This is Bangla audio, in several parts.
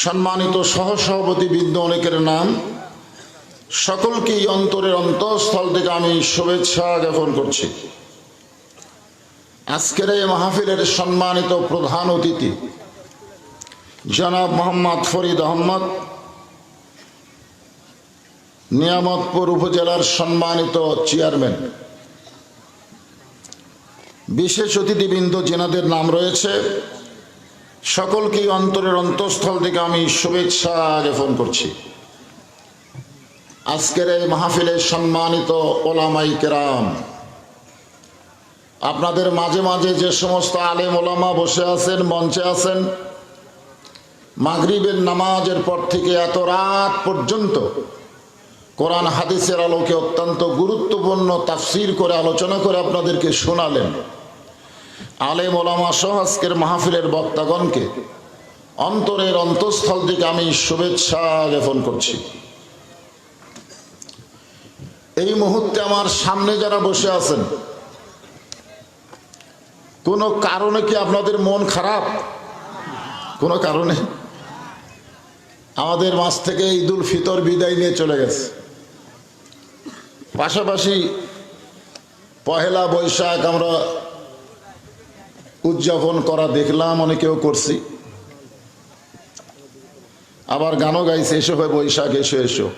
সম্মানিত সহসভাপতি বৃন্দ অনেকের নাম। সকলকেই অন্তরের অন্তঃস্থল থেকে আমি শুভেচ্ছা জ্ঞাপন করছি। আজকের এই মাহফিলের সম্মানিত প্রধান অতিথি জনাব মোহাম্মদ ফরিদ আহমদ, নিয়ামতপুর উপজেলার সম্মানিত চেয়ারম্যান। বিশেষ অতিথিবৃন্দ, যেনাদের নাম রয়েছে সকলকেই অন্তরের অন্তঃস্থল থেকে আমি শুভেচ্ছা জ্ঞাপন করছি। আজকের এই মাহফিলের সম্মানিত ওলামাই কেরাম, আপনাদের মাঝে মাঝে যে সমস্ত আলেম ওলামা বসে আছেন, মঞ্চে আছেন, মাগরিবের নামাজের পর থেকে এত রাত পর্যন্ত কোরআন হাদিসের আলোকে অত্যন্ত গুরুত্বপূর্ণ তাফসির করে আলোচনা করে আপনাদেরকে শোনালেন। আলেম ওলামা সহ আজকের মাহফিলের বক্তাগণকে অন্তরের অন্তঃস্থল থেকে আমি শুভেচ্ছা জ্ঞাপন করছি। এই মুহূর্তে আমার সামনে যারা বসে আছেন, কোনো কারণে কি আপনাদের মন খারাপ? কোনো কারণে? আমাদের মাছ থেকে ঈদুল ফিতর বিদায় নিয়ে চলে গেছে। পাশাপাশি পহেলা বৈশাখ আমরা উদযাপন করা দেখলাম, অনেকেও করছি। আবার গানও গাইছে, এসো হয় বৈশাখ, এসো এসো।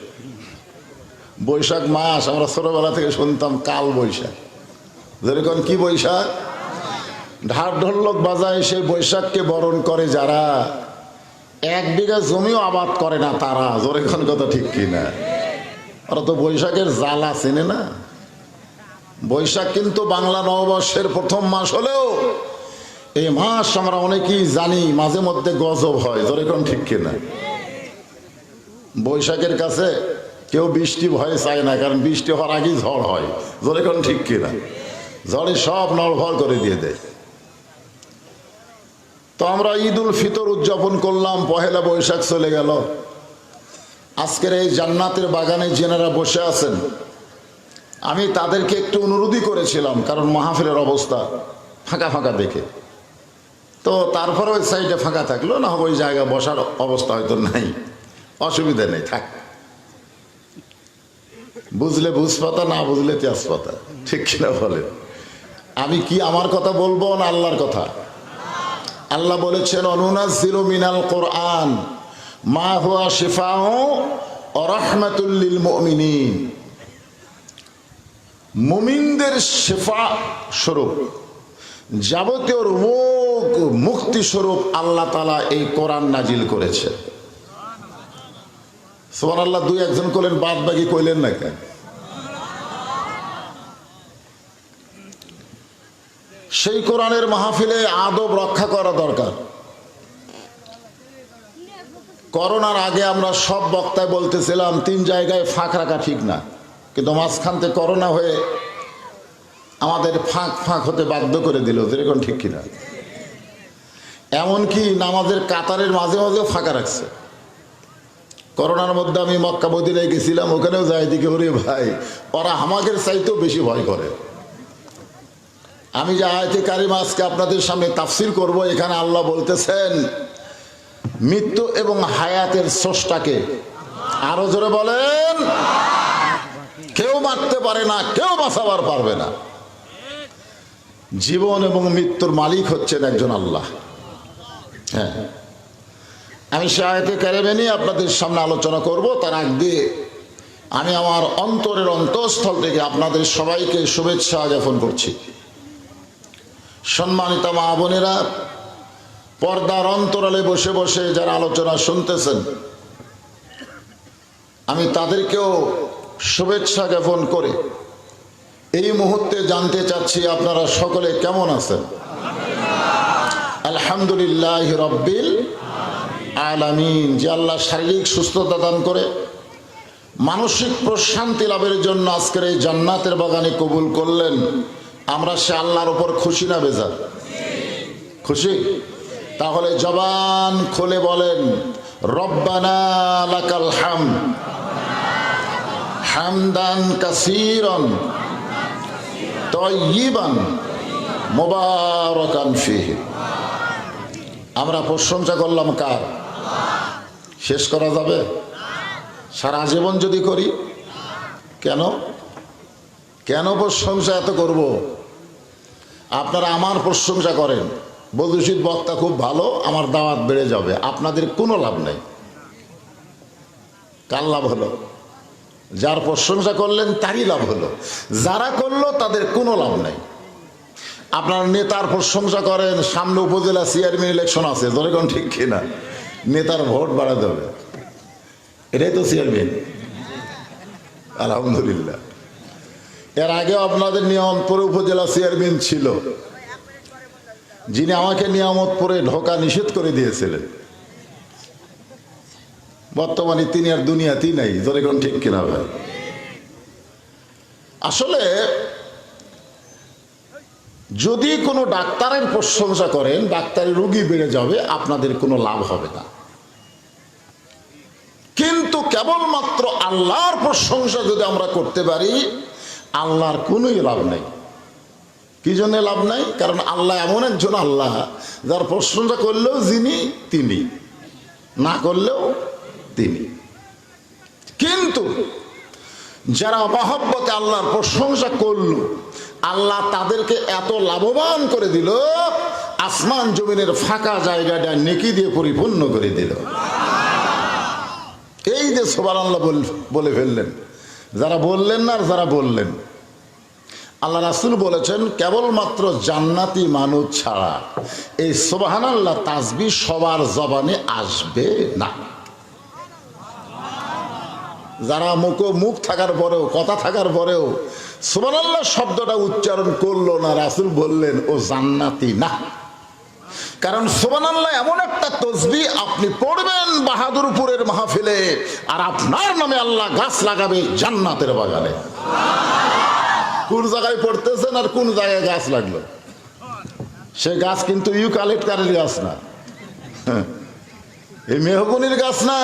বৈশাখ মাস, আমরা ছোটবেলা থেকে শুনতাম কাল বৈশাখ। যেরকম কি বৈশাখ? ঢাক ঢোলক বাজায়, সে বৈশাখকে বরণ করে যারা। এক বিঘা জমিও আবাদ করে না তারা জোরেখন কথা ঠিক কিনা? ওরা তো বৈশাখের জ্বালা চেনে না। বৈশাখ কিন্তু বাংলা নববর্ষের প্রথম মাস হলেও এই মাস আমরা অনেকেই জানি মাঝে মধ্যে গজব হয়। যেরকম ঠিক কিনা? বৈশাখের কাছে কেউ বৃষ্টি ভয় চায় না, কারণ বৃষ্টি হওয়ার আগেই ঝড় হয়। যেরকম ঠিক কিনা? ঝড়ে সব নড়ভড় করে দিয়ে দেয়। তো আমরা ঈদ উল ফিতর উদযাপন করলাম, পহেলা বৈশাখ চলে গেল। আজকের এই জান্নাতের বাগানে যেনারা বসে আছেন, আমি তাদেরকে একটু অনুরোধই করেছিলাম, কারণ মাহফিলের অবস্থা ফাঁকা ফাঁকা দেখে। তো তারপরে ওই সাইডে ফাঁকা থাকল, না ওই জায়গায় বসার অবস্থা হয়তো নাই। অসুবিধা নেই, থাক। বুঝলে বুঝ পাতা না বুঝলে তেজ পাতা ঠিক কিনা বলে আমি কি আমার কথা বলব না আল্লাহর কথা? আল্লাহ বলেছেন অনুনাজিল মিনাল কোরআন, মা হুয়া শিফাও রহমাতুল্লিল মুমিনিন। মুমিনদের শেফা স্বরূপ। যাবতীয় রোগ মুক্তি স্বরূপ আল্লাহ তালা এই কোরআন নাজিল করেছে। সোমান আল্লাহ দুই একজন করলেন বাদ বাকি কইলেন না কেন? সেই কোরআনের মাহফিলে আদব রক্ষা করা দরকার। করোনার আগে আমরা সব বক্তায় বলতেছিলাম, তিন জায়গায় ফাঁক রাখা ঠিক না। কিন্তু মাঝখান থেকে করোনা হয়ে আমাদের ফাঁক ফাঁক হতে বাধ্য করে দিল। যেরকম ঠিক কিনা? এমনকি নামাজের কাতারের মাঝে মাঝেও ফাঁকা রাখছে। করোনার মধ্যে আমি মক্কা মদিনায় গেছিলাম, ওখানেও যাই দিকে ওরে ভাই, ওরা আমাদের চাইতেও বেশি ভয় করে। আমি যে আয়তে কারিমা আজকে আপনাদের সামনে তাফসিল করব, এখানে আল্লাহ বলতেছেন, মৃত্যু এবং হায়াতের স্রষ্টাকে আরও জোরে বলেন, কেউ মারতে পারে না, কেউ বাঁচাবার পারবে না। জীবন এবং মৃত্যুর মালিক হচ্ছেন একজন আল্লাহ। হ্যাঁ। আমি সে আয়তে কারিমে নিয়ে আপনাদের সামনে আলোচনা করব, তার আগ দিয়ে আমি আমার অন্তরের অন্তঃস্থল থেকে আপনাদের সবাইকে শুভেচ্ছা জ্ঞাপন করছি। সম্মানিত মা বোনেরা, পর্দার অন্তরালে বসে বসে যারা আলোচনা শুনতেছেন, আমি তাদেরকেও শুভেচ্ছা জ্ঞাপন করে এই মুহূর্তে জানতে চাচ্ছি আপনারা সকলে কেমন আছেন? আলহামদুলিল্লাহ রব্বিল আলামিন। যে আল্লাহ শারীরিক সুস্থতা দান করে, মানসিক প্রশান্তি লাভের জন্য আজকের এই জান্নাতের বাগানে কবুল করলেন, আমরা সে আল্লাহর উপর খুশি না বেজার? খুশি? তাহলে জবান খুলে বলেন, রব্বানা হাম। হামদান কাসিরন তয়িবান মোবারকান ফিহি। আমরা প্রশংসা করলাম কার? শেষ করা যাবে? সারা জীবন যদি করি, কেন? কেন প্রশংসা এত করব? আপনারা আমার প্রশংসা করেন। বদুষিত বক্তা খুব ভালো, আমার দাওয়াত বেড়ে যাবে। আপনাদের কোনো লাভ নেই। কার লাভ হলো? যার প্রশংসা করলেন, তারই লাভ হলো। যারা করল, তাদের কোনো লাভ নাই। আপনার নেতার প্রশংসা করেন, সামনে উপজেলা চেয়ারম্যান ইলেকশন আছে ধরেন ঠিক কিনা? নেতার ভোট বাড়াতে হবে। এটাই তো চেয়ারম্যান আলহামদুলিল্লাহ। এর আগে আপনাদের নিয়ামতপুরে উপজেলা চেয়ারম্যান ছিল। যিনি আমাকে নিয়ামতপুরে ঢোকা নিষেধ করে দিয়েছিলেন। বর্তমানে তিনি আর দুনিয়াতেই নাই কোন ঠিক কিনা ভাই? আসলে যদি কোনো ডাক্তারের প্রশংসা করেন, ডাক্তারের রুগী বেড়ে যাবে, আপনাদের কোনো লাভ হবে না। কিন্তু কেবলমাত্র আল্লাহর প্রশংসা যদি আমরা করতে পারি, আল্লাহর কোনোই লাভ নেই। কি জন্য লাভ নাই? কারণ আল্লাহ এমন একজন আল্লাহ, যার প্রশংসা করলেও যিনি, তিনি। না করলেও তিনি। কিন্তু যারা মহব্বতে আল্লাহর প্রশংসা করল আল্লাহ তাদেরকে এত লাভবান করে দিল, আসমান জমিনের ফাঁকা জায়গাটা নেকি দিয়ে পরিপূর্ণ করে দিল। এই যে সোবান আল্লাহ বলে ফেললেন। যারা বললেন না আর যারা বললেন। আল্লাহ রাসুল বলেছেন, কেবলমাত্র জান্নাতি মানুষ ছাড়া এই সোবাহান আল্লাহ তাজবি সবার জবানে আসবে না। যারা মুখ মুখ থাকার পরেও, কথা থাকার পরেও সুবহানাল্লাহ শব্দটা উচ্চারণ করল না, রাসুল বললেন, ও জান্নাতি, না। কারণ সুবহানাল্লাহ এমন একটা তসবি আপনি পড়বেন বাহাদুরপুরের মাহফিলে, আর আপনার নামে আল্লাহ গাছ লাগাবে জান্নাতের বাগানে। কোন জায়গায় পড়তেছেন আর কোন জায়গায় গাছ লাগল? সে গাছ কিন্তু ইউকালিপটারের গাছ না। হ্যাঁ। এই মেহগুনির গাছ না।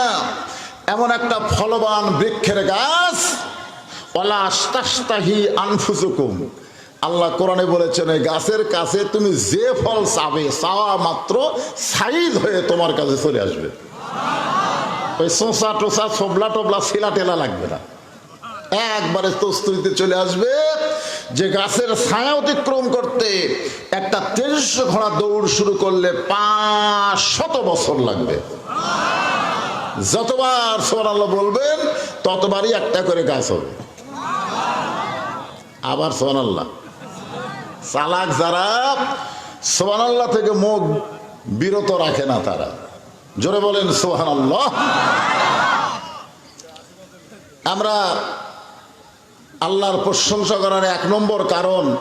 এমন একটা ফলবান বৃক্ষের গাছ অলাস্তাহি আনফুসুকুম। আল্লাহ কোরআনে বলেছেন, এই গাছের কাছে তুমি যে ফল চাবে, চাওয়া মাত্র সাইজ হয়ে তোমার কাছে চলে আসবে। ওই সোসা টোসা ছোবলা টোবলা, শিলা টেলা লাগবে না। একবারে তস্তুরিতে চলে আসবে। যে গাছের ছায়া অতিক্রম করতে একটা তেজস্ব ঘোড়া দৌড় শুরু করলে পাঁচ শত বছর লাগবে। যতবার সোনাল্লাহ বলবেন, ততবারই একটা করে গাছ হবে। আবার সোনাল্লাহ চালাক যারা সোহানাল্লাহ থেকে মুখ বিরত রাখে না তারা। জোরে বলেন সোহান আল্লাহ। আমরা আল্লাহর প্রশংসা করার এক নম্বর কারণ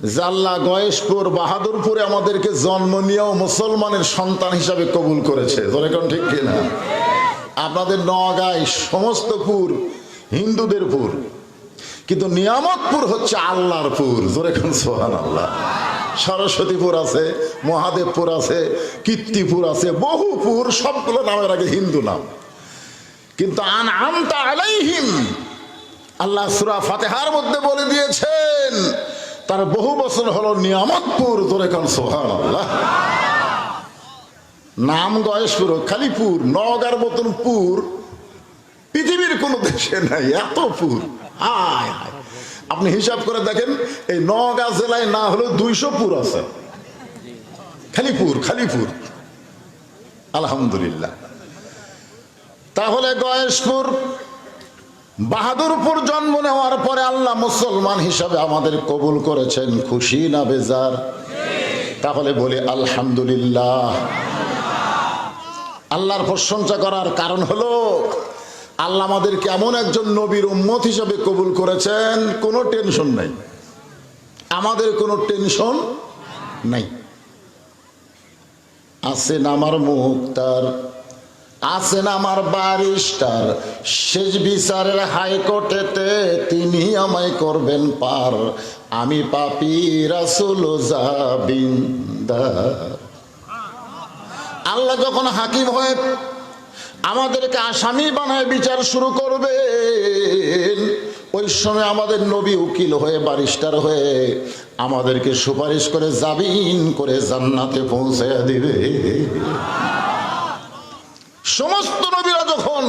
জাল্লা গয়েশপুর, বাহাদুরপুরে আমাদেরকে জন্ম নিয়েও মুসলমানের সন্তান হিসাবে কবুল করেছে। ধরে ঠিক কিনা? আপনাদের নগাই সমস্ত পুর হিন্দুদের পুর, কিন্তু নিয়ামতপুর হচ্ছে আল্লাহর পুর। জোরে কোন সোহান আল্লাহ সরস্বতীপুর আছে, মহাদেবপুর আছে, কীর্তিপুর আছে বহুপুর সবগুলো নামের আগে হিন্দু নাম। কিন্তু আন আমতা আলাইহিম, আল্লাহ সুরা ফাতেহার মধ্যে বলে দিয়েছেন তার বহু বছর হলো নিয়ামতপুর ধরে কারণ সোহান নাম গয়েশপুর, খালিপুর নগার মতন পুর পৃথিবীর কোনো দেশে নাই, এত পুর। আপনি হিসাব করে দেখেন, এই নগাঁ জেলায় না হলেও দুইশো পুর আছে। খালিপুর খালিপুর। আলহামদুলিল্লাহ। তাহলে গয়েশপুর, বাহাদুরপুর জন্ম নেওয়ার পরে আল্লাহ মুসলমান হিসাবে আমাদের কবুল করেছেন, খুশি না বেজার? তাহলে বলি, আলহামদুলিল্লাহ। আল্লাহর প্রশংসা করার কারণ হলো, আল্লাহ আমাদেরকে এমন একজন নবীর উম্মত হিসাবে কবুল করেছেন, কোনো টেনশন নাই। আমাদের কোনো টেনশন নাই। আছেন আমার মুক্তার আছেন আমার বারিস্টার শেষ বিচারের হাইকোর্টেতে তিনি আমায় করবেন পার। আমি পাপি রাসুল আল্লাহ যখন হাকিম হয়ে আমাদেরকে আসামি বানায় বিচার শুরু করবেন, ওই সময় আমাদের নবী উকিল হয়ে বারিস্টার হয়ে আমাদেরকে সুপারিশ করে জাবিন করে জান্নাতে পৌঁছে দিবে। সমস্ত নবীরা যখন,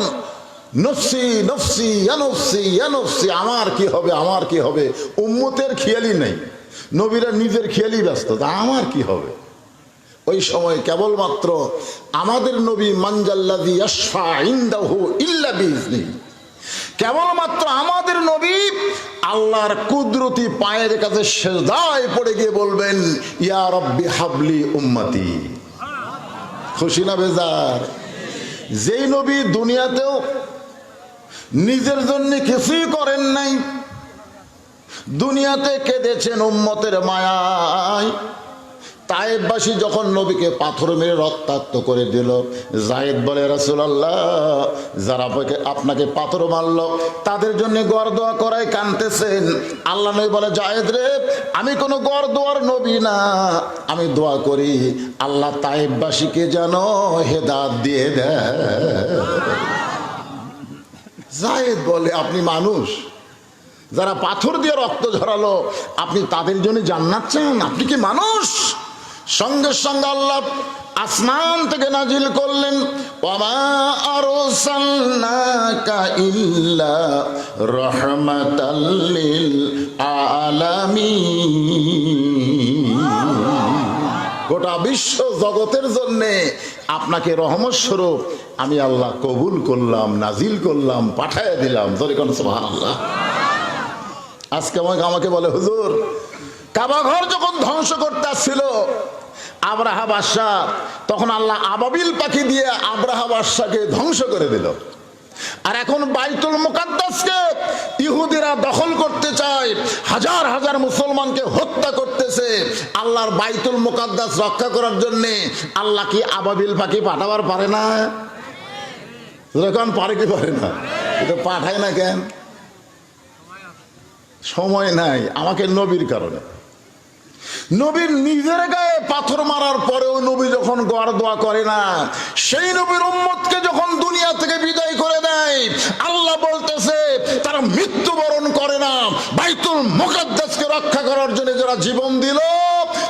নফসি নফসি ইয়ানফসি ইয়ানফসি আমার কি হবে, আমার কি হবে? উম্মতের খেয়ালই নেই। নবীরা নিজের খেয়ালই ব্যস্ত আমার কি হবে? ওই সময় কেবলমাত্র আমাদের নবী মানজাল্লাদি ইয়াশফা ইনদাহু ইল্লা বিইজনি কেবলমাত্র আমাদের নবী আল্লাহর কুদরতি পায়ের কাছে সেজদায় পড়ে গিয়ে বলবেন, ইয়া রব্বি হাবলি উম্মতি। খুশি না বেজার? যেই নবী দুনিয়াতেও নিজের জন্য কিছুই করেন নাই দুনিয়াতে কেঁদেছেন উম্মতের মায়ায়। তায়েববাসী যখন নবীকে পাথর মেরে রক্তাক্ত করে দিল, জায়েদ বলে, রাসূলুল্লাহ, যারা আপনাকে পাথর মারল, তাদের জন্য গড় দোয়া করায় কানতেছেন আল্লাহ নবী বলে, জায়েদ রে, আমি কোনো গড় দোয়ার নবী না। আমি দোয়া করি, আল্লাহ তায়েববাসীকে যেন হেদাত দিয়ে দেয়। জায়েদ বলে, আপনি মানুষ, যারা পাথর দিয়ে রক্ত ঝরালো, আপনি তাদের জন্য জান্নাত চান? আপনি কি মানুষ? সঙ্গে সঙ্গে আল্লাহ আসমান থেকে নাজিল করলেন ওমা আরসালনাকা ইল্লা রাহমাতাল লিল আলামিন। গোটা বিশ্ব জগতের জন্য আপনাকে রহমত স্বরূপ আমি আল্লাহ কবুল করলাম, নাজিল করলাম পাঠায় দিলাম। জরিকন সুবহান আল্লাহ আজকে আমাকে আমাকে বলে, হুজুর কাবা ঘর যখন ধ্বংস করতে আসছিল আব্রাহা তখন আল্লাহ আবাবিল পাখি দিয়ে আব্রাহা বাদশাকে ধ্বংস করে দিল। আর এখন বাইতুল মুকাদ্দাসকে ইহুদিরা দখল করতে চায়, হাজার হাজার মুসলমানকে হত্যা করতেছে। আল্লাহর বাইতুল মুকাদ্দাস রক্ষা করার জন্য আল্লাহ কি আবাবিল পাখি পাঠাবার পারে না? যখন পারে কি পারে না? এটা পাঠায় না কেন? সময় নাই, আমাকে নবীর কারণে। নবীর নিজের গায়ে পাথর মারার পরেও নবী যখন গড় দোয়া করে না, সেই নবীর উম্মতকে যখন দুনিয়া থেকে বিদায় করে দেয়, আল্লাহ বলতেছে, তারা মৃত্যুবরণ করে না। বাইতুল মুকাদ্দাসকে রক্ষা করার জন্য যারা জীবন দিল,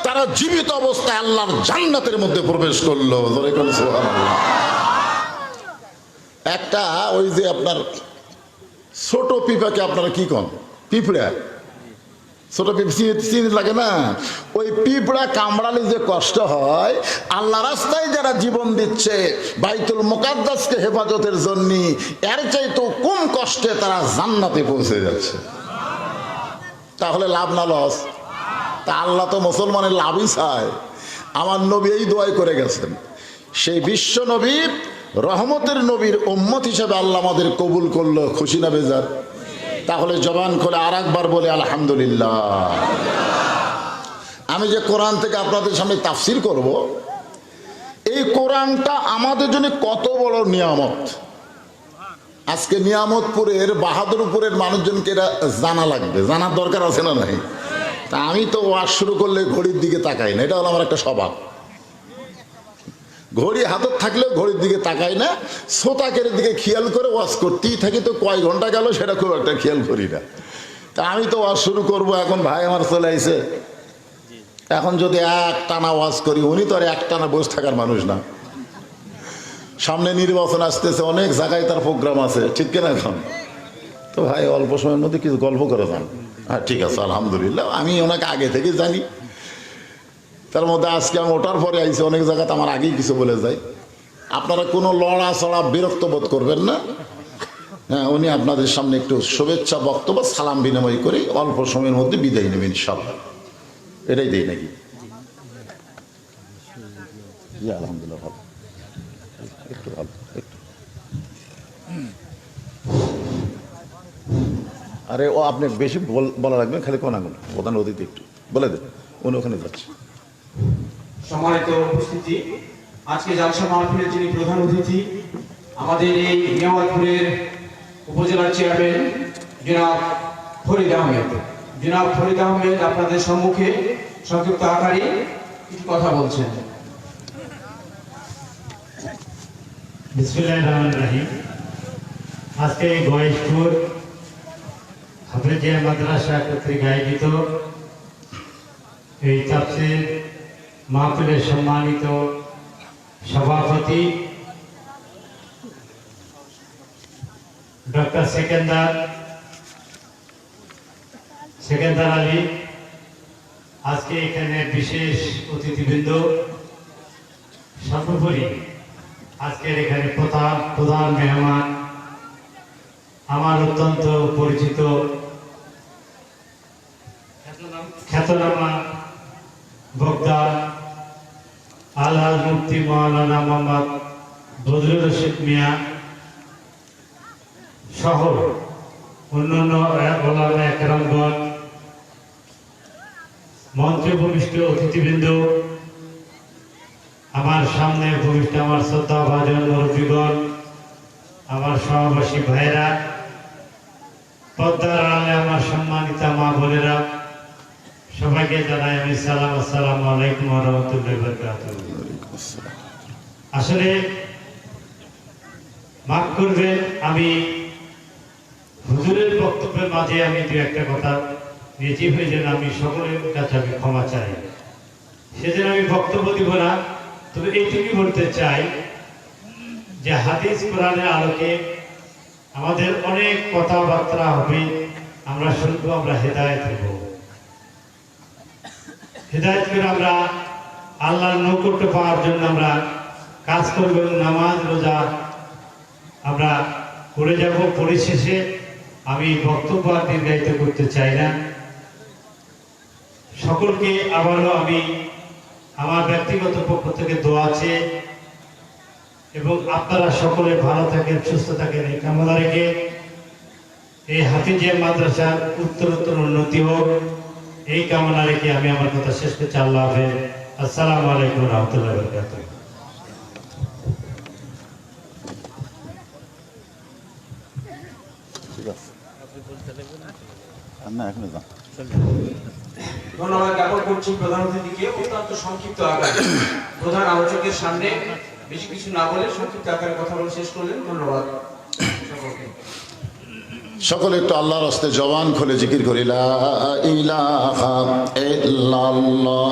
তারা জীবিত অবস্থায় আল্লাহর জান্নাতের মধ্যে প্রবেশ করল। একটা ওই যে আপনার ছোট পিপাকে আপনারা কি কন? পিঁপড়া। ছোট চিনি লাগে না? ওই পিঁপড়া কামড়ালে যে কষ্ট হয় আল্লাহ রাস্তায় যারা জীবন দিচ্ছে, বাইতুল মোকাদ্দাসকে হেফাজতের জন্য, এর চাইতো কম কষ্টে তারা জান্নাতে পৌঁছে যাচ্ছে। তাহলে লাভ না লস? তা আল্লাহ তো মুসলমানের লাভই চায়। আমার নবী এই দোয়াই করে গেছেন। সেই বিশ্ব নবী, রহমতের নবীর উম্মত হিসেবে আল্লাহ আমাদের কবুল করল, খুশি না বেজার? তাহলে জবান খোলে আর একবার বলে, আলহামদুলিল্লাহ। আমি যে কোরআন থেকে আপনাদের সামনে তাফসির করব, এই কোরআনটা আমাদের জন্য কত বড় নিয়ামত। আজকে নিয়ামতপুরের, বাহাদুরপুরের মানুষজনকে এটা জানা লাগবে। জানার দরকার আছে না নাই? তা আমি তো ওয়াজ শুরু করলে ঘড়ির দিকে তাকাই না, এটা হলো আমার একটা স্বভাব। ঘড়ি হাতত থাকলেও ঘড়ির দিকে তাকাই না, শ্রোতাকের দিকে খেয়াল করে ওয়াশ করতেই থাকি। তো কয় ঘণ্টা গেল, সেটা খুব একটা খেয়াল করি না। তা আমি তো ওয়াজ শুরু করব, এখন ভাই আমার চলে আইছে। এখন যদি এক টানা ওয়াজ করি, উনি তো আর এক টানা বসে থাকার মানুষ না। সামনে নির্বাচন আসতেছে, অনেক জায়গায় তার প্রোগ্রাম আছে, ঠিক কিনা এখন? তো ভাই, অল্প সময়ের মধ্যে কিছু গল্প করে যান হ্যাঁ ঠিক আছে, আলহামদুলিল্লাহ। আমি ওনাকে আগে থেকে জানি। তার মধ্যে আজকে আমি ওঠার পরে আইসি অনেক জায়গাতে আমার আগেই কিছু বলে যাই আপনারা কোনো লড়া চড়া বিরক্ত বোধ করবেন না। হ্যাঁ উনি আপনাদের সামনে একটু শুভেচ্ছা, বক্তব্য, সালাম বিনিময় করে অল্প সময়ের মধ্যে বিদায় নেবেন সব এটাই দেই নাকি? আলহামদুলিল্লাহ, ভালো। একটু ভালো, একটু। আরে, ও আপনি বেশি বল- রাখবেন খালি কোনাগুলো প্রধান অতিথি একটু। বলে দেন, উনি ওখানে যাচ্ছে। সম্মানিত উপস্থিতি। আজকে জালসা মাহফিলের যিনি প্রধান অতিথি, আমাদের এই নিয়ামতপুরের উপজেলার চেয়ারম্যান জনাব ফরিদ আহমেদ। জনাব ফরিদ আহমেদ আপনাদের সম্মুখে সংক্ষিপ্ত আকারে কিছু কথা বলছেন। আজকে গয়েশপুর হাফেজিয়া মাদ্রাসা কর্তৃক আয়োজিত এই তাফসির মাহফিলের সম্মানিত সভাপতি, ডক্টর সেকেন্দার সেকেন্দার আলী, আজকে এখানে বিশেষ অতিথিবৃন্দ, সর্বোপরি আজকের এখানে প্রধান প্রধান মেহমান, আমার অত্যন্ত পরিচিত খ্যাতনামা বক্তা আল্লাহ মুফতি মৌলানা মোহাম্মদ বদরুল রশিদ মিয়া সহ অন্যান্য ওলামা একরামগণ মন্ত্রী ভূমিষ্ঠ অতিথিবৃন্দ, আমার সামনে ভূমিষ্ঠ আমার শ্রদ্ধা ভাজন মুরব্বীগণ, আমার সমাবাসী ভাইরা, পদ্মার আলে আমার সম্মানিতা মা বোনেরা, সবাইকে জানাই আমি সালাম, আসসালামু আলাইকুম রহমতুল্লাহ বরকাতুহ। আসলে মাফ করবেন, আমি হুজুরের বক্তব্যের মাঝে আমি দু একটা কথা নিয়েছি হয়ে যেন আমি সকলের কাছে আমি ক্ষমা চাই। সেজন্য আমি বক্তব্য দিব না, তবে এইটুকুই বলতে চাই যে হাদিস কোরআনের আলোকে আমাদের অনেক কথাবার্তা হবে, আমরা শুনব, আমরা হেদায়ত হব। হেদায়ত করে আমরা আল্লাহর নৈকট্য পাওয়ার জন্য আমরা কাজ করব এবং নামাজ, রোজা আমরা করে যাব। পরিশেষে আমি বক্তব্য আর দীর্ঘায়িত করতে চাই না। সকলকে আবারও আমি আমার ব্যক্তিগত পক্ষ থেকে দোয়া আছে এবং আপনারা সকলে ভালো থাকেন, সুস্থ থাকেন, এই কামনা রেখে এই হাফিজিয়া মাদ্রাসার উত্তরোত্তর উন্নতি হোক, এই কামনা রেখে আমি আমার কথা শেষ করছি। আল্লাহ হাফেজ। আসসালামু আলাইকুম রহমতুল্লাহ বরকাতুহ। ধন্যবাদ জ্ঞাপন করছি প্রধান অতিথিকে। অত্যন্ত সংক্ষিপ্ত আকারে। প্রধান আলোচকের সামনে বেশি কিছু না বলে সংক্ষিপ্ত আকারে কথা বলে শেষ করলেন। ধন্যবাদ। সকলে একটু আল্লাহর হস্তে জবান খুলে জিকির করি। লা ইলাহা ইল্লাল্লাহ।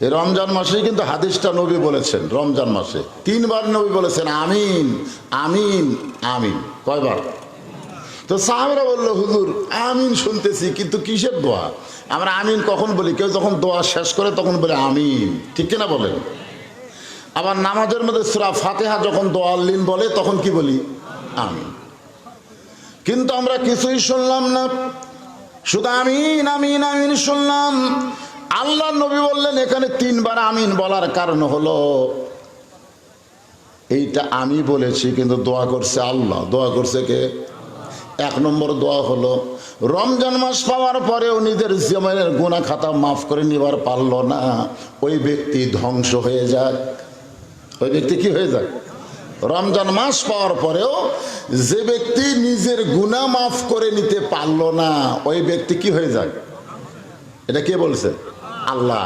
এই রমজান মাসেই কিন্তু হাদিসটা নবী বলেছেন, রমজান মাসে। তিনবার নবী বলেছেন, আমিন আমিন আমিন। কয়বার? তো সাহাবরা বলল, হুজুর, আমিন শুনতেছি, কিন্তু কিসের দোয়া? আমরা আমিন কখন বলি? কেউ যখন দোয়া শেষ করে তখন বলে, আমিন। ঠিক কিনা বলেন? আবার নামাজের মধ্যে সুরা ফাতেহা যখন দোয়াল্লিন বলে, তখন কি বলি? আমিন। কিন্তু আমরা কিছুই শুনলাম না। শুধু আমিন আমিন আমিন শুনলাম। আল্লাহ নবী বললেন, এখানে তিনবার আমিন বলার কারণ হলো, এইটা আমি বলেছি, কিন্তু দোয়া করছে আল্লাহ। দোয়া করছে কে? এক নম্বর দোয়া হলো, রমজান মাস পাওয়ার পরেও নিজের জীবনের গুণা খাতা মাফ করে নিবার পারল না। ওই ব্যক্তি ধ্বংস হয়ে যাক। ওই ব্যক্তি কি হয়ে যাক? রমজান মাস পাওয়ার পরেও যে ব্যক্তি নিজের গুণা মাফ করে নিতে পারল না, ওই ব্যক্তি কি হয়ে যাক? এটা কে বলছে? আল্লাহ।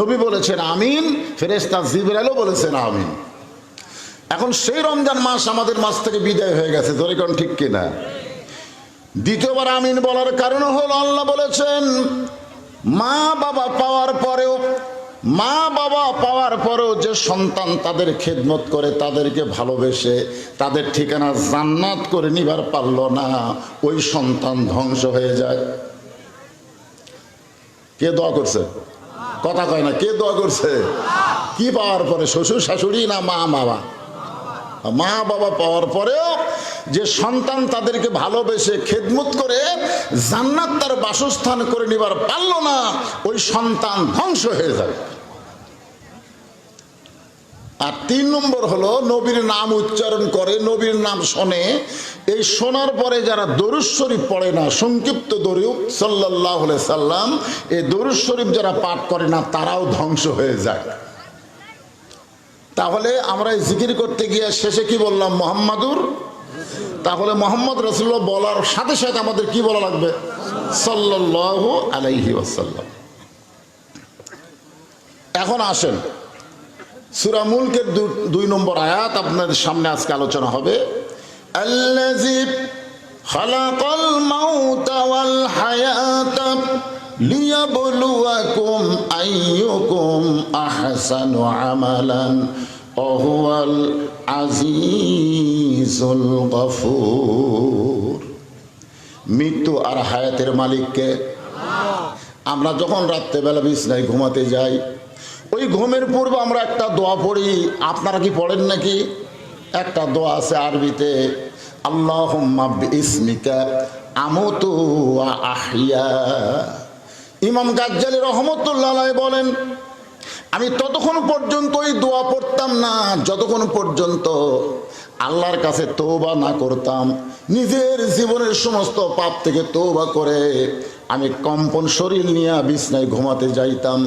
নবী বলেছেন আমিন ফেরেস্তা জিবরালও বলেছেন আমিন। এখন সেই রমজান মাস আমাদের মাস থেকে বিদায় হয়ে গেছে, ধরে কোন ঠিক কিনা? দ্বিতীয়বার আমিন বলার কারণ হল আল্লাহ বলেছেন, মা বাবা পাওয়ার পরেও, মা বাবা পাওয়ার পরেও যে সন্তান তাদের খেদমত করে, তাদেরকে ভালোবেসে, তাদের ঠিকানা জান্নাত করে নিবার পারল না, ওই সন্তান ধ্বংস হয়ে যায়। কে দোয়া করছে? কথা কয় না, কে দোয়া করছে? কি পাওয়ার পরে? শ্বশুর, শাশুড়ি না মা, বাবা? মা, বাবা পাওয়ার পরেও যে সন্তান তাদেরকে ভালোবেসে খেদমত করে জান্নাত তার বাসস্থান করে নিবার পারল না, ওই সন্তান ধ্বংস হয়ে যায় আর তিন নম্বর হলো, নবীর নাম উচ্চারণ করে, নবীর নাম শোনে। এই শোনার পরে যারা দরুদ শরীফ পড়ে না, সংক্ষিপ্ত দরুদ সাল্লাহ সাল্লাম, এই দরুদ শরীফ যারা পাঠ করে না, তারাও ধ্বংস হয়ে যায়। তাহলে আমরা জিকির করতে গিয়ে শেষে কি বললাম? মোহাম্মদুর? তাহলে মোহাম্মদ রসুল্লাহ বলার সাথে সাথে আমাদের কি বলা লাগবে? সাল্লাহ আলাইহি ওয়াসাল্লাম। এখন আসেন। সুরা মুলকের দু- দুই নম্বর আয়াত আপনাদের সামনে আজকে আলোচনা হবে। মৃত্যু আর হায়াতের মালিককে আমরা যখন রাত্রেবেলা বিছনায় ঘুমাতে যাই ওই ঘুমের পূর্বে আমরা একটা দোয়া পড়ি। আপনারা কি পড়েন নাকি? একটা দোয়া আছে আরবিতে আল্লাহ ইসমিকা আমতু আহিয়া ইমাম গাজ্জালি রহমতুল্লাহ বলেন, আমি ততক্ষণ পর্যন্ত ওই দোয়া পড়তাম না, যতক্ষণ পর্যন্ত আল্লাহর কাছে তৌবা না করতাম। নিজের জীবনের সমস্ত পাপ থেকে তৌবা করে আমি কম্পন শরীর নিয়ে বিছনায় ঘুমাতে যাইতাম।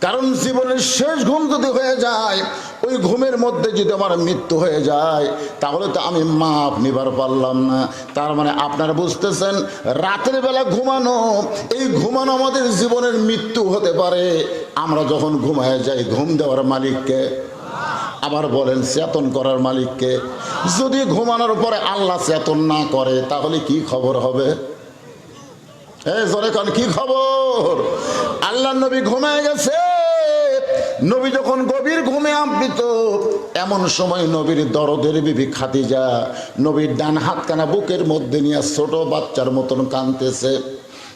কারণ জীবনের শেষ ঘুম যদি হয়ে যায়, ওই ঘুমের মধ্যে যদি আমার মৃত্যু হয়ে যায়, তাহলে তো আমি মাপ নিবার পারলাম না। তার মানে আপনারা বুঝতেছেন, রাতের বেলা ঘুমানো, এই ঘুমানো আমাদের জীবনের মৃত্যু হতে পারে। আমরা যখন ঘুমায় যাই, ঘুম দেওয়ার মালিককে আবার বলেন চেতন করার মালিককে, যদি ঘুমানোর পরে আল্লাহ চেতন না করে, তাহলে কি খবর হবে? এই জোরে কন, কি খবর? আল্লাহ নবী ঘুমায় গেছে। নবী যখন গভীর ঘুমে আবৃত, এমন সময় নবীর দরদের বিবি খাদিজা নবীর ডান হাত হাতখানা বুকের মধ্যে নিয়ে ছোট বাচ্চার মতন কানতেছে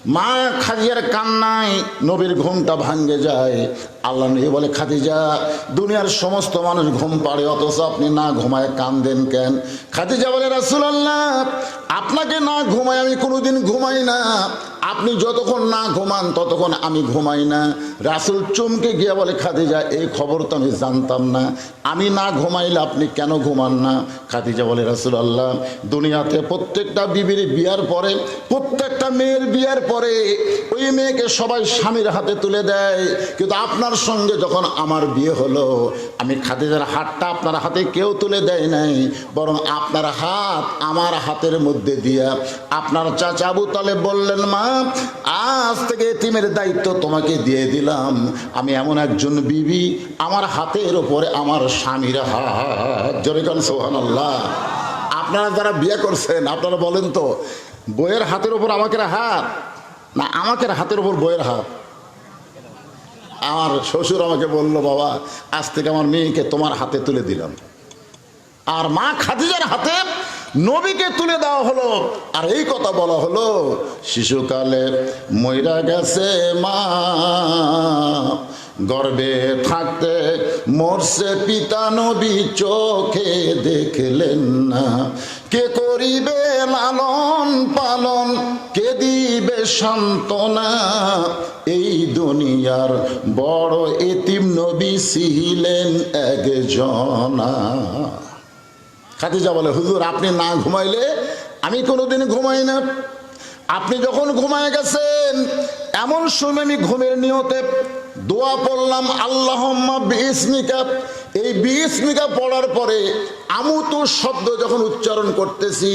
মা খাদিজার কান্নায় নবীর ঘুমটা ভাঙ্গে যায়। আল্লাহ নবী বলে, খাদিজা, দুনিয়ার সমস্ত মানুষ ঘুম পাড়ে, অথচ আপনি না ঘুমায় কান্দেন কেন? খাদিজা বলে রাসুল আল্লাহ আপনাকে না ঘুমায় আমি কোনোদিন ঘুমাই না। আপনি যতক্ষণ না ঘুমান, ততক্ষণ আমি ঘুমাই না। রাসুল চমকে গিয়ে বলে, খাদিজা এই খবর তো আমি জানতাম না। আমি না ঘুমাইলে আপনি কেন ঘুমান না? খাদিজা বলে রাসুল আল্লাহ দুনিয়াতে প্রত্যেকটা বিবির বিয়ার পরে, প্রত্যেকটা মেয়ের বিয়ার পরে ওই মেয়েকে সবাই স্বামীর হাতে তুলে দেয়। কিন্তু আপনার সঙ্গে যখন আমার বিয়ে হলো, আমি খাদিজার হাতটা আপনার হাতে কেউ তুলে দেয় নাই, বরং আপনার হাত আমার হাতের মধ্যে দিয়া আপনার চাচা আবু তালে বললেন, মা আজ থেকে এতিমের দায়িত্ব তোমাকে দিয়ে দিলাম। আমি এমন একজন বিবি, আমার হাতের ওপরে আমার স্বামীর হাত। জোরে কান সোহান আল্লাহ আপনারা যারা বিয়ে করছেন, আপনারা বলেন তো বইয়ের হাতের ওপর আমাকে হাত? না, আমাকে হাতের ওপর বইয়ের হাত। আমার শ্বশুর আমাকে বলল, বাবা, আজ থেকে আমার মেয়েকে তোমার হাতে তুলে দিলাম। আর মা খাদিজার হাতে নবীকে তুলে দেওয়া হলো। আর এই কথা বলা হলো, শিশুকালে ময়রা গেছে মা, গর্বে থাকতে মরছে পিতা নবী চোখে দেখলেন না। কে করিবে লালন পালন, কে দিবে সান্ত্বনা? এই দুনিয়ার বড় এতিম নবী ছিলেন একজনা। খাদিজা বলে হুজুর আপনি না ঘুমাইলে আমি কোনোদিন ঘুমাই না। আপনি যখন ঘুমায় গেছেন এমন সময় আমি ঘুমের নিয়তে দোয়া পড়লাম আল্লাহ বিস্মিকা এই বিস্মিকা পড়ার পরে আমুতু শব্দ যখন উচ্চারণ করতেছি,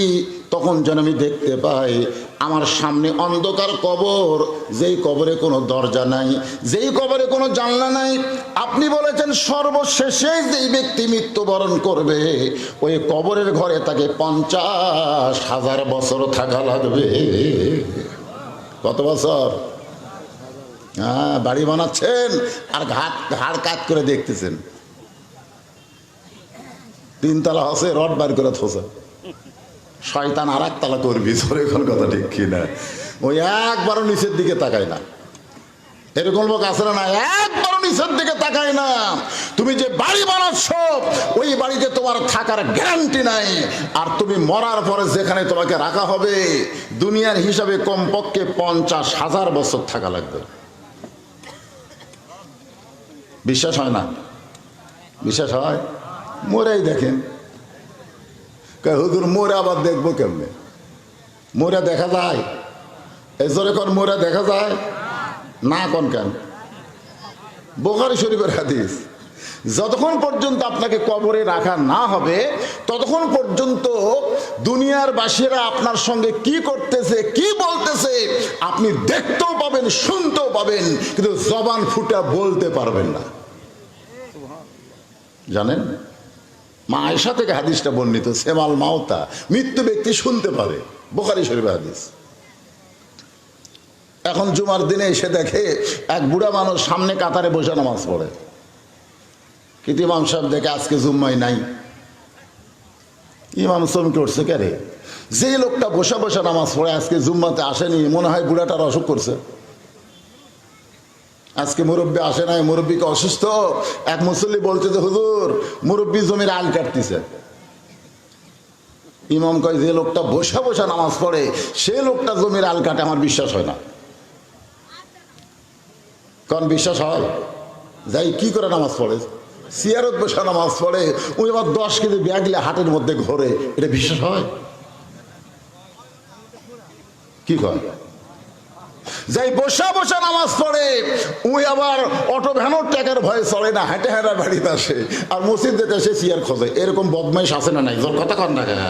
তখন যেন আমি দেখতে পাই, আমার সামনে অন্ধকার কবর, যেই কবরে কোনো দরজা নাই, যেই কবরে কোনো জানলা নাই। আপনি বলেছেন সর্বশেষে যেই ব্যক্তি মৃত্যুবরণ করবে, ওই কবরের ঘরে তাকে পঞ্চাশ হাজার বছর থাকা লাগবে। কত বছর? হ্যাঁ বাড়ি বানাচ্ছেন? আর ঘাট, ঘাড় কাত করে দেখতেছেন। তিনতলা হসে, রড বার করে থোসা। শয়তান আর একতলা করবি, তোর এখন কথা ঠিক কি না ওই একবারও নিচের দিকে তাকায় না। এরকম লোক আছে না একবারও নিচের দিকে তাকায় না। তুমি যে বাড়ি বানাচ্ছ, ওই বাড়িতে তোমার থাকার গ্যারান্টি নাই। আর তুমি মরার পরে যেখানে তোমাকে রাখা হবে, দুনিয়ার হিসাবে কমপক্ষে পঞ্চাশ হাজার বছর থাকা লাগবে। বিশ্বাস হয় না। বিশ্বাস হয়? মোরাই দেখেন। হুজুর, মোরে আবার দেখব কেমনে? মোরা দেখা যায়। এই জোরে কর, মোরা দেখা যায়। না কোন কেন? বোখারি শরীফের হাদিস, যতক্ষণ পর্যন্ত আপনাকে কবরে রাখা না হবে, ততক্ষণ পর্যন্ত দুনিয়ার বাসীরা আপনার সঙ্গে কি করতেছে, কি বলতেছে, আপনি দেখতেও পাবেন, শুনতেও পাবেন, কিন্তু জবান ফুটা বলতে পারবেন না। জানেন? মা আয়সা থেকে হাদিসটা বর্ণিত, সেমাল মাওতা মৃত্যু ব্যক্তি শুনতে পারে বোখারি শরীফ হাদিস। এখন জুমার দিনে এসে দেখে এক বুড়া মানুষ সামনে কাতারে বসে নামাজ পড়ে। কিন্তু ইমাম সাহেব দেখে আজকে জুম্মাই নাই। ইমাম চমকে উঠছে কে যে লোকটা বসে বসে নামাজ পড়ে, আজকে জুম্মাতে আসেনি, মনে হয় বুড়াটার অসুখ করছে। আজকে মুরব্বী আসে নাই মুরব্বীকে অসুস্থ? এক মুসল্লি বলছে যে, হুজুর, মুরব্বী জমির আল কাটতেছে। ইমাম কয়, যে লোকটা বসে বসে নামাজ পড়ে, সে লোকটা জমির আল কাটে, আমার বিশ্বাস হয় না। কারণ বিশ্বাস হয়? যাই কি করে নামাজ পড়ে? সিয়ারত বসে নামাজ পড়ে ওই আবার দশ কেজি ব্যাগলে হাটের মধ্যে ঘোরে। এটা বিশ্বাস হয়? কি কয়? যাই বসে বসে নামাজ পড়ে ওই আবার অটো ভ্যানোর ট্যাকের ভয়ে চলে না, হেঁটে হেঁটে বাড়িতে আসে আর মসজিদ যেতে এসে চেয়ার খোঁজে। এরকম বদমাইশ আছে না নাই? তোর কথা কর না কেন?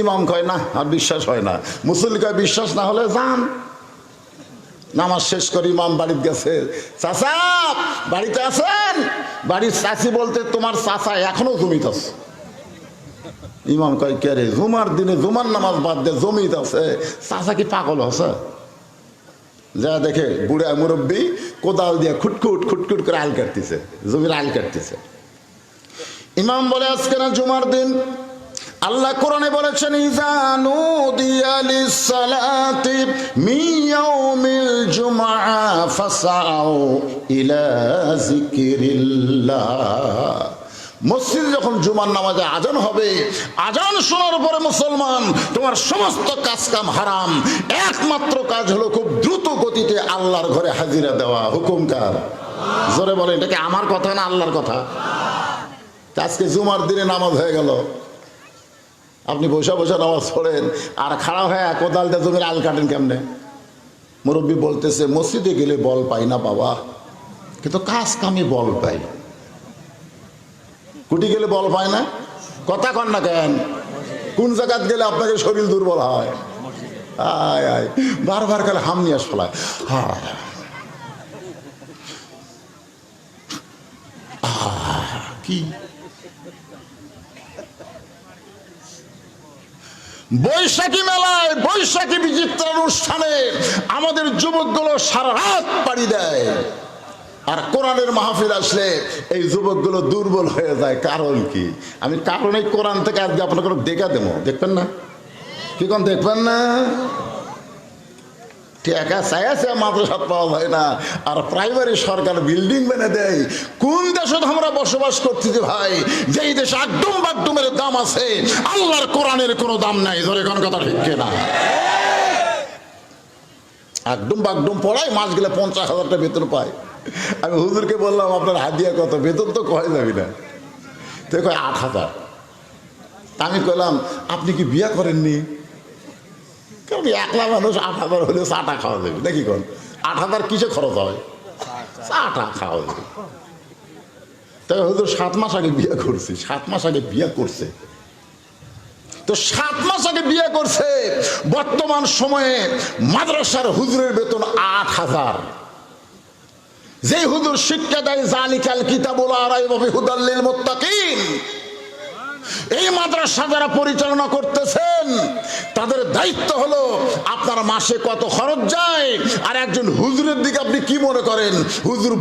ইমাম কয়, না, আর বিশ্বাস হয় না। মুসল্লি কয়, বিশ্বাস না হলে যান। নামাজ শেষ করে ইমাম বাড়িতে গেছে। চাচা, বাড়িতে আছেন? বাড়ির চাচি বলতে তোমার চাচা এখনও জমিত আছে। ইমাম কয়, কে রে? জুমার দিনে জুমার নামাজ বাদ দে, জমিত আছে। চাচা কি পাগল আছে? যা দেখে বুড়া মুরব্বী কোদাল দিয়ে খুটকুট খুটকুট করে আল কাটতেছে, জমির আল কাটতেছে। ইমাম বলে, আজকে না জুমার দিন? আল্লাহ কোরআনে বলেছেন ইজানু দিয়ালিস সালাতি মিয়াউমিল জুমআ ফাসাউ ইলা যিকিরিল্লাহ। মসজিদ যখন জুমার নামাজে আজান হবে, আজান শোনার পরে মুসলমান, তোমার সমস্ত কাজ কাম হারাম। একমাত্র কাজ হলো খুব দ্রুত গতিতে আল্লাহর ঘরে হাজিরা দেওয়া। হুকুমকার জোরে বলে এটা কি আমার কথা না আল্লাহর কথা? আজকে জুমার দিনে নামাজ হয়ে গেল। আপনি বসে বসে নামাজ পড়েন। আর খারাপ হয়ে কোদালটা তুমি আল কাটেন কেমনে? মুরব্বী বলতেছে মসজিদে গেলে বল পাই না বাবা। কিন্তু কাজ কামে বল পাই? কুটি গেলে বল পায় না? কথা কন না কেন? কোন জায়গাত গেলে আপনাকে শরীর দুর্বল হয়? আয় আয়। বারবার গেলে হাম নিয়ে হ্যাঁ আহ, কি বৈশাখী মেলায়, বৈশাখী বিচিত্র অনুষ্ঠানে আমাদের যুবকগুলো সারা রাত পাড়ি দেয়। আর কোরআনের মাহফিল আসলে এই যুবকগুলো দুর্বল হয়ে যায়, কারণ কি? আমি কারণ এই কোরআন থেকে আজকে আপনাকে দেখা দেবো। দেখবেন না? কি কোন দেখবেন না? টাকা চাই আছে মাদ্রাসা পাওয়া যায় না। আর প্রাইমারি সরকার বিল্ডিং বেনে দেয়। কোন দেশে আমরা বসবাস করতেছি ভাই? যেই দেশে একদম বাগডুমের দাম আছে, আল্লাহর কোরআনের কোনো দাম নাই। ধরে কোন কথা ঠিক না একদম বাগডুম পড়ায়, মাস গেলে পঞ্চাশ হাজারটা বেতন পায়। আমি হুজুরকে বললাম, আপনার হাদিয়া কত? বেতন তো কয় যাবি না? তো কয়, আট হাজার। আমি কইলাম, আপনি কি বিয়া করেননি? কারণ একলা মানুষ আট হাজার হলে চাটা খাওয়া যাবে। নাকি কোন? আট হাজার কিসে খরচ হয়? চাটা খাওয়া যাবে। তাই হুজুর, সাত মাস আগে বিয়ে করছে, সাত মাস আগে বিয়ে করছে। তো সাত মাস আগে বিয়ে করছে, বর্তমান সময়ে মাদ্রাসার হুজুরের বেতন আট হাজার। যে হুজুর শিক্ষা দেয়, জালিকাল কিতাবুল আরাই হুদাল্লিল মুত্তাকিন। এই মাদ্রাসা যারা পরিচালনা করতেছেন, তাদের দায়িত্ব হলো আপনার মাসে কত খরচ যায়, আর একজন হুজুরের দিকে আপনি কি মনে করেন? হুজুর